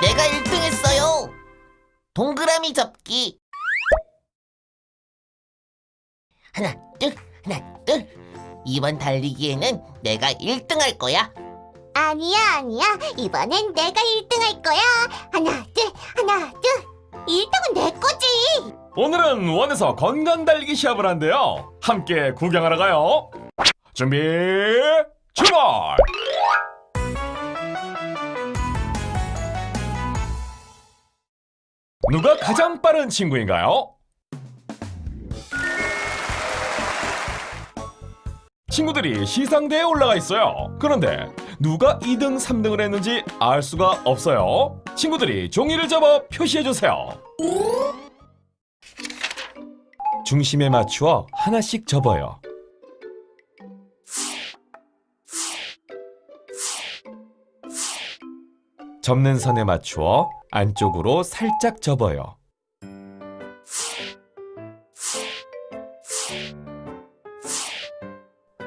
내가 1등 했어요. 동그라미 접기. 하나, 둘, 하나, 둘. 이번 달리기에는 내가 1등 할 거야. 아니야, 아니야. 이번엔 내가 1등 할 거야. 하나, 둘, 하나, 둘. 1등은 내 거지. 오늘은 원에서 건강 달리기 시합을 한대요. 함께 구경하러 가요. 준비, 출발! 누가 가장 빠른 친구인가요? 친구들이 시상대에 올라가 있어요. 그런데 누가 2등, 3등을 했는지 알 수가 없어요. 친구들이 종이를 접어 표시해 주세요. 중심에 맞추어 하나씩 접어요. 접는 선에 맞추어 안쪽으로 살짝 접어요.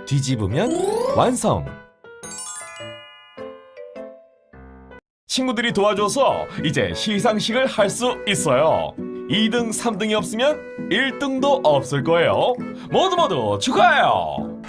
뒤집으면 완성! 친구들이 도와줘서 이제 시상식을 할 수 있어요. 2등, 3등이 없으면 1등도 없을 거예요. 모두 모두 축하해요!